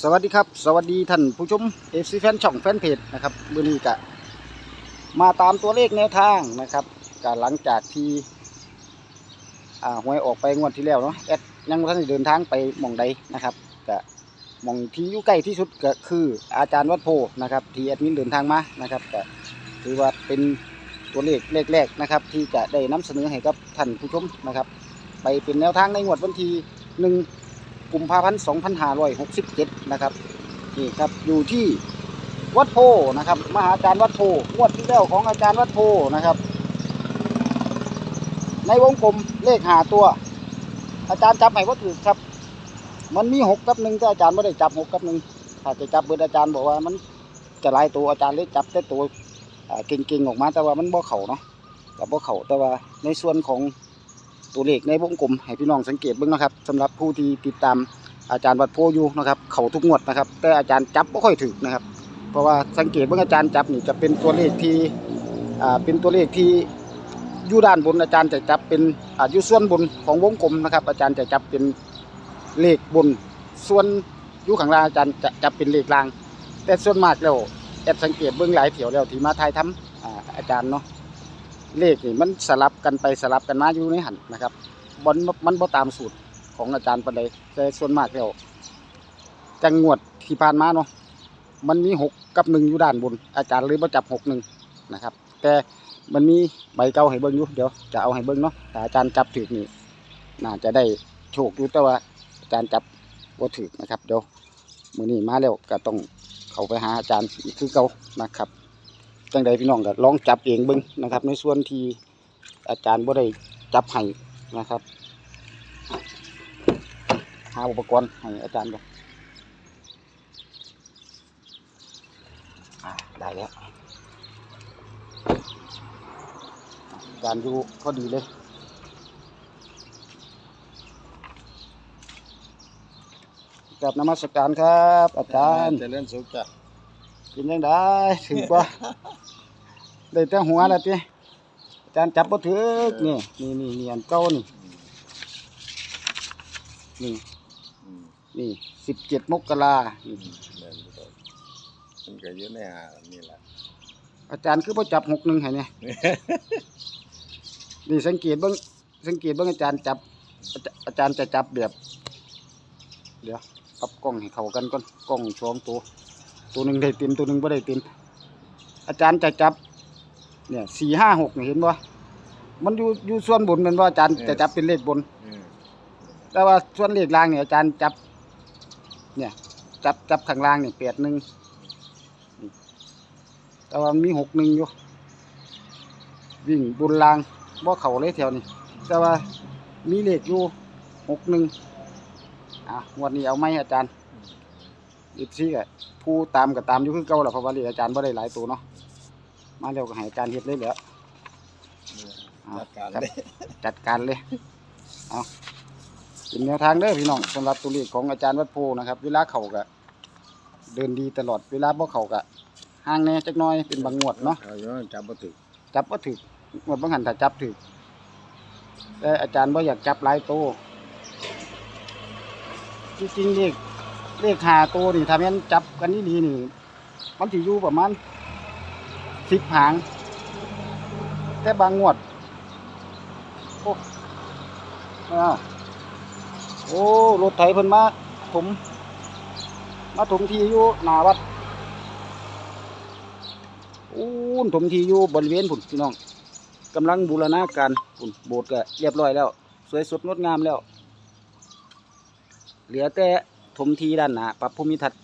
สวัสดีครับ สวัสดีท่านผู้ชมเอฟซีแฟนช่องแฟนเพจนะครับมื้อนี้ก็มาตามตัวเลขแนวทางนะครับก็หลังจากที่อ่าหวยออกไปงวดที่แล้วเนาะแอดยังบ่ทันเดินทางไปหมองใดนะครับก็หม่องที่อยู่ใกล้ที่สุดก็คืออาจารย์วัดโพนะครับที่แอดมินเดินทางมานะครับก็ถือว่าเป็นตัวเลขแรกๆนะครับ ที่จะได้นำเสนอให้กับท่านผู้ชมนะครับ ไปเป็นแนวทางในงวดวันที่หนึ่ง กุมภาพันธ์2567นะครับนี่ครับอยู่ที่วัดโพนะครับ มหาอาจารย์วัดโพงวดที่แล้วของอาจารย์วัดโพนะครับ ในวงกลมเลขหาตัว อาจารย์จับให้ว่าถือครับ มันมีหกกับหนึ่งแต่อาจารย์ไม่ได้จับหกกับหนึ่งถ้าจะจับเบิดอาจารย์บอกว่ามันจะลายตัวอาจารย์เลยจับแต่ตัวเก่งๆออกมาแต่ว่ามันบ่เข่าเนาะกับบ่เข่าแต่ว่าในส่วนของ ตัวเลขในวงกลมให้พี่น้องสังเกตเบิ่งนะครับสำหรับผู้ที่ติดตามอาจารย์วัดโพอยู่นะครับเขาทุกงวดนะครับ แต่อาจารย์จับไม่ค่อยถึกนะครับ เพราะว่าสังเกตเบิ่งอาจารย์จับนี่จะเป็นตัวเลขที่อ่าเป็นตัวเลขที่อยู่ด้านบนอาจารย์จะจับเป็นอ่าอยู่ส่วนบนของวงกลมนะครับ อาจารย์จะจับเป็นเลขบนส่วนอยู่ข้างล่างอาจารย์จะจับเป็นเลขล่าง แต่ส่วนมากแล้วแอบสังเกตเบิ่งหลายเถียวแล้วที่มาไทยทำอาอาจารย์เนาะ เลขนี่มันสลับกันไปสลับกันมาอยู่ในหันนะครับบอลมันบ่ตามสูตรของอาจารย์ปานใดแต่ส่วนมากแล้วจังงวดที่ผ่านมาเนาะมันมีหกกับหนึ่งอยู่ด้านบน อาจารย์เลยบ่จับหกหนึ่งนะครับ แต่มันมีใบเก่าให้เบิ่งอยู่เดี๋ยวจะเอาให้เบิ่งเนาะแต่อาจารย์จับถูกนี่น่าจะได้โชคอยู่แต่ว่าอาจารย์จับบ่ถูกนะครับเดี๋ยวมือนี้มาแล้วก็ต้องเข้าไปหาอาจารย์อีกคือเก่านะครับ จังใดพี่น้องก็ลองจับเองเบิ่งนะครับ ในส่วนที่อาจารย์บ่ได้จับให้นะครับ หาอุปกรณ์ให้อาจารย์ก่อนอ่าได้แล้วอาจารย์อยู่พอดีเลยกับนมัสการครับ อาจารย์เจะเล่นสุขจ้ะกินยังได้ถึงป่ะ ได้แต่หัวแล้วติอาจารย์จับบ่ถึกนี่นี่นี่นี่อันเก่านี่นี่อืมนี่สิบเจ็ดมกราอืมแม่นบ่ต้องมันก็อยู่ในหานี่แหละอาจารย์คือบ่จับหกหนึ่งให้เนี่ยนี่สังเกตเบิ่งสังเกตเบิ่งอาจารย์จับอาจอาจารย์จะจับแบบเดี๋ยวปรับกล้องให้เข้ากันก่อนกล้องสองตัว ตัวหนึ่งได้เต็มตัวหนึ่งบ่ได้เต็มอาจารย์จะจับ เนี่ยสี่ห้าหกเห็นบ่มันอยู่อยู่ส่วนบนแมันว่าอาจารย์จะจับเป็นเลขบนอืมแต่ว่าส่วนเลขล่างเนี่ยอาจารย์จับ เนี่ย จับจับข้างล่างเนี่ยแปดหนึ่งแต่ว่ามีหกหนึ่งอยู่วิ่งบนล่างบ่เข่าเลยแถวนี้แต่ว่ามีเลขอยู่หกหนึ่งอะงวดนี้เอาไหมอาจารย์อีกทีก็ผู้ตามก็ตามอยู่คือเก่าแหละเพราะว่าเลขอาจารย์บ่ได้หลายตัวเนาะ มาแล้วก็ให้อาจารย์เฮ็ดเลยแหล้วจัดการครับเลยจัดการเลยเอาเป็นแนวทางเด้อพี่น้องสำหรับตัวเลขของอาจารย์วัดโพนะครับ เวลาเขาก็เดินดีตลอดเวลาบ่เขาก็ห่างแหน่จักหน้อยเป็นบางงวดเนาะเอาอยู่จับบ่ถึกจับบ่ถึกงวดบางหันถ้าจับถึกแต่อาจารย์บ่อยากจับหลายโตวจริงๆเลขเลขหาโตวนี่ถ้าแม่นจับกันนี่ดีนี่มันสิอยู่ประมาณ สิบหาง แต่บางงวด โอ้อ้าวโอ้ รถไถเพิ่นมาถมมาถมทีอยู่หนาวัดอู้นถมทีอยู่บริเวณพุ่นพี่น้องกำลังบูรณาการพุ่นโบสถ์ก็เรียบร้อยแล้ว สวยสดงดงามแล้ว เหลือแต่ถมทีด้านหน้าปรับภูมิทัศน์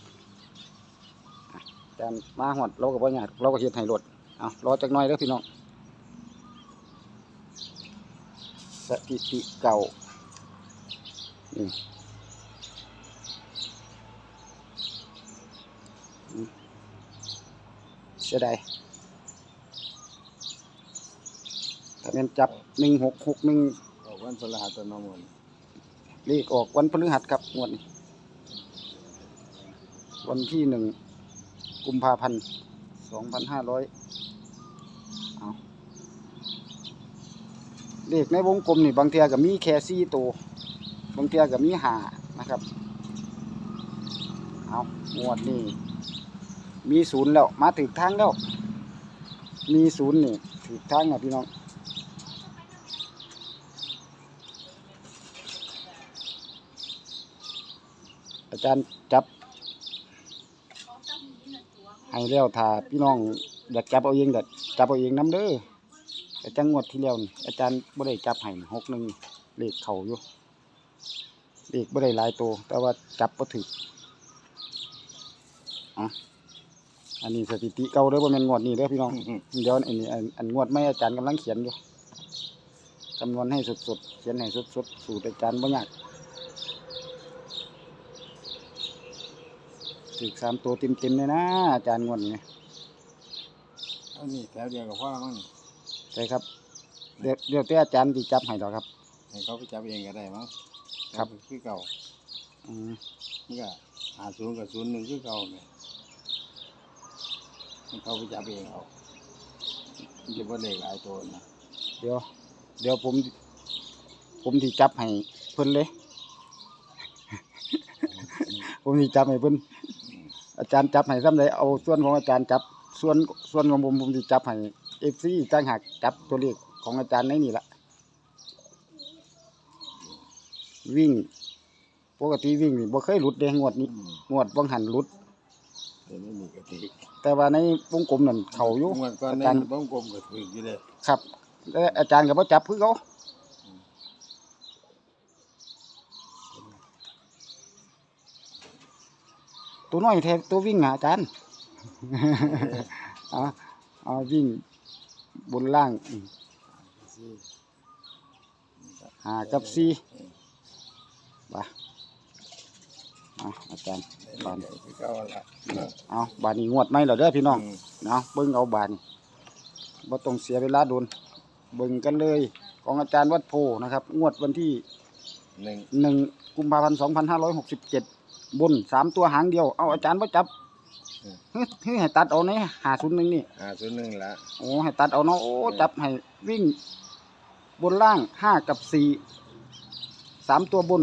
แต่มาหอดเราก็บ่ยากเราก็เฮ็ดให้รถเอารอจักหน่อยเด้อพี่น้องสถิติเก่านี่อืมเสียดายถ้าเป็นจับหนึ่งหกหกหนึ่งออกวันพฤหัสนมนเลขออกวันพฤหัสครับงวดนี้วันที่หนึ่ง กุมภาพันธ์สองพันห้าร้อยเอาเลขในวงกลมนี่บางเทียก็มีแค่สี่ตัวบางเทียก็มีหานะครับเอางวดนี้มีศูนย์แล้วมาถึงทางแล้ว มีศูนย์นี่ถึงทางอะพี่น้องอาจารย์จับ ให้แล้วถ้าพี่น้องอยากจับเอาเองก็จับเอาเองน้ำเด้อแต่จังงวดที่แล้วนี่อาจารย์บ่ได้จับให้หกหนึ่งเลขเข่าอยู่เลขบ่ได้หลายตัวแต่ว่าจับบ่ถึกอะอันนี้สถิติเก่าเด้อบ่แม่นงวดนี้เด้อพี่น้องเดี๋ยวอันนี้อันอันงวดไม่อาจารย์กำลังเขียนอยู่คำนวณให้สดๆเขียนให้สดๆสูตรอาจารย์บ่ยาก ถึกสามตัวเต็มๆเลยนะอาจารย์งวดนี้เอานี่แถวเดียวกับพ่อมั้งใช่ครับเดี๋ยวเดี๋ยวแต่อาจารย์ที่จับให้ดอกครับ ให้เขาไปจับเองก็ได้มั้งครับคือเก่าอืมนี่ก็หาศูนย์กับศูนย์หนึ่งคือเก่าเนี่ยให้เขาไปจับเองเอามันจะบ่เด็กหลายตัวนะเดี๋ยว เดี๋ยวผม ผมที่จับให้เพิ่นเลย ผมที่จับให้เพิ่น อาจารย์จับให้ซ้ำเลยเอาส่วนของอาจารย์จับส่วนส่วนของผมผมที่จับให้เอฟซีจ้างหักจับตัวเลขของอาจารย์ในนี่ละวิ่ง ปกติวิ่งนี่บ่เคยหลุดเด้งวดนี้อืมงวดบังหันหลุดเดี๋ยวนี้มีกะทิแต่ว่าในวงกลมนั่นเขาอยู่เมื่อก่อนอาในจารย์บ้องกลมก็ถืออยู่เลย ครับแล้วอาจารย์ก็บ่จับคือเขา ตัวน้อยแทนตัววิ่งอะอาจารย์ เอาเอาวิ่งบนล่างหากับซีบ่าเอาอาจารย์บานอเก่าละเอาบานนี้งวดไหมเหรอเด้อพี่น้องเอาเบิ่งเอาบานบ่ต้องเสียเวลาโดนเบิ่งกันเลย ของอาจารย์วัดโพนะครับ งวดวันที่หนึ่งกุมภาพันธ์สองพันห้าร้อยหกสิบเจ็ด บนสามตัวหางเดียว เอาอาจารย์ว่าจับเฮ้ยเฮ้ยให้ตัดเอาเนี่ยหาศูนย์หนึ่งนี่หาศูนย์หนึ่งละโอ้ให้ตัดเอาเนาะโอ้จับให้วิ่ง บนล่างห้ากับสี่สามตัวบน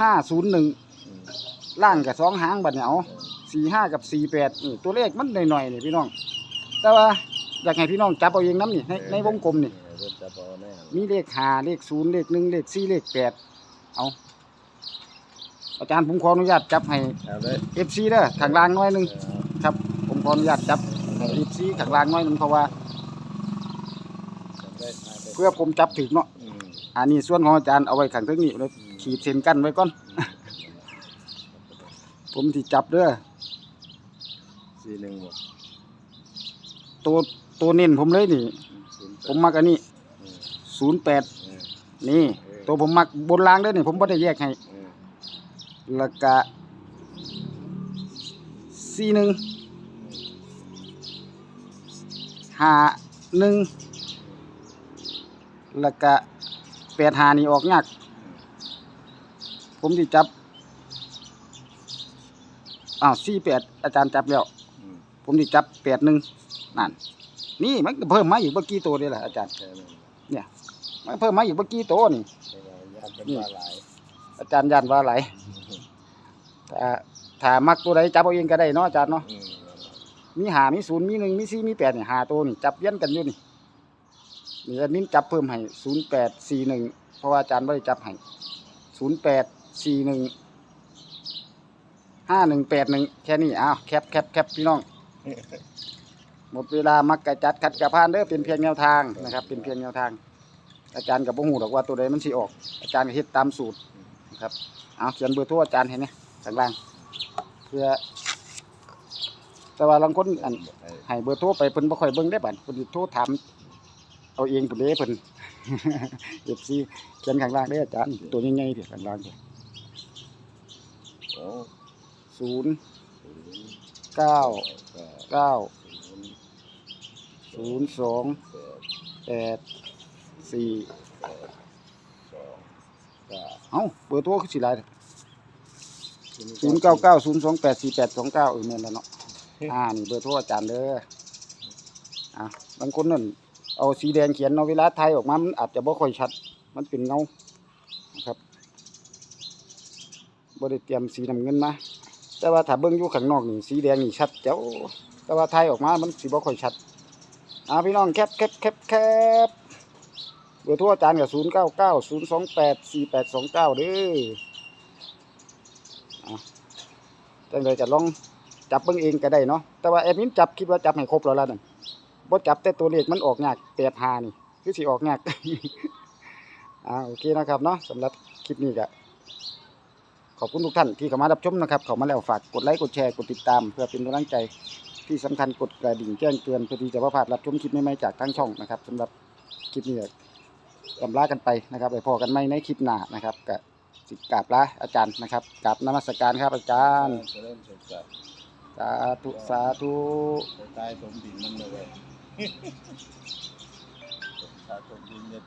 ห้าศูนย์หนึ่งอืมล่างกับสองหางบัดเนี่ยเอาสี่ห้ากับสี่แปดนี่ตัวเลขมันหน่อยๆนี่พี่น้อง แต่ว่าอยากให้พี่น้องจับเอาเองน้ำนี่ในในวงกลมนี่เออเพิ่นจับเอาแน่มีเลขหาเลขศูนย์เลขหนึ่งเลขสี่เลขแปดเอา อาจารย์ผมขออนุญาตจับให้เอาเลย เอฟซีเด้อข้างล่างน้อยหนึงเออครับ ผมขออนุญาตจับเอฟซีข้างล่างน้อยหนึงเพราะว่าจับได้ถ่ายได้เพื่อผมจับถึกเนาะอืมอันนี้ส่วนของอาจารย์เอาไว้ข้างทึงนี้เลยขีดเส้นกันไว้ก่อน ผมที่จับเด้อ สี่หนึ่งหมดตัวตัวเน้นผมเลยนี่ศูนย์แปผดมมักอันนี้อืมศูนย์แปดอืมนี่ ตัวผมมักบนล่างเด้อนี่ผมบ่ได้แยกให้อืม แล้วก็สี่หนึ่งห้าหนึ่งแล้วก็แปดหานี่ออกยากผมที่จับอ้าวสี่แปดอาจารย์จับแล้วอืมผมที่จับแปดหนึ่งนั่นนี่มันก็เพิ่มมาอีกเมื่อกี้ตัวเดียวแหละอาจารย์แค่นั้นมันเพิ่มมาอีกเมื่อกี้ตัวนี่แต่ว่าญาติเป็นนี่ปลาหลายอาจารย์ยันว่าไหลายถ้าถ้ามักตัวใดจับเอาเองก็ได้เนาะอาจารย์เนาะ อืมมีหามีศูนย์มีหนึ่งมีสี่มีแปดนี่หาตัวนี่จับเลี้ยนกันอยู่นี่นี่แอดมินจับเพิ่มให้ศูนย์แปดสี่หนึ่งเพราะว่าอาจารย์ไม่ได้จับให้ศูนย์แปดสี่หนึ่งห้าหนึ่งแปดหนึ่งแค่นี้อ้าวแคปแคปแคปพี่น้อง หมดเวลามักกะจัดขัดกะพานเด้อเป็นเพียงแนวทางนะครับ เป็นเพียงแนวทาง อาจารย์กับบ่ฮู้ดอกว่าตัวใดมันสิออก อาจารย์ก็เฮ็ดตามสูตรนะครับเอาเขียนเบอร์โทรอาจารย์ให้เนี่ย ข้างล่าง เพื่อ แต่ว่าบางคนอันให้เบอร์โทรไปเพิ่นบ่ค่อยเบิ่งได้บัดเพิ่นสิโทรถามเอาเองพุ่นเด้เพิ่น FC เขียนข้างล่างเด้ออาจารย์ตัวใหญ่ๆเด้ข้างล่างเด้อ0ศูนย์9เก้า9ศูนย์0 2แปด8 4สองเอ้าเบอร์โทรคือสิหลาย ศูนย์เก้าเก้าศูนย์สองแปดสี่แปดสองเก้าเออแม่นแล้วเนาะอ่านี่เบอร์โทรอาจารย์เด้ออะบางคนนั่นเอาสีแดงเขียนเอาเวลาไทยออกมามันอาจจะบ่ค่อยชัด มันเป็นเงานะครับบ่ได้เตรียมสีน้ำเงินมาแต่ว่าถ้าเบิ่งอยู่ข้างนอกนี่สีแดงนี่ชัดเจ้า แต่ว่าถ่ายออกมามันสิบ่ค่อยชัดอ่าพี่น้องแคปแคปแคปแคปเบอร์โทรอาจารย์ก็0990284829เด้ออะ จังไดจะลองจับเบิ่งเองก็ได้เนาะแต่ว่าแอดมินจับคิดว่าจับให้ครบแล้วล่ะนั่นบ่จับแต่ตัวเลขมันออกยาก85นี่คือสิออกยากอ่าโอเคนะครับเนาะสำหรับคลิปนี้ก็ขอบคุณทุกท่านที่เข้ามารับชมนะครับเข้ามาแล้วฝากกดไลค์กดแชร์กดติดตาม เพื่อเป็นกำลังใจที่สำคัญกดกระดิ่งแจ้งเตือนเพื่อที่จะบ่พลาดรับชมคลิปใหม่ๆจากทางช่องนะครับสำหรับคลิปนี้ก็ลำลากันไปนะครับไปพอกันใหม่ในคลิปหน้านะครับก็ สิกราบลาอาจารย์นะครับกราบนมัสการครับอาจารย์เจริญสุขสันต์สาธุสาธุไปตายสมดินมันเลยเว้ยตายสมดินเนี่ย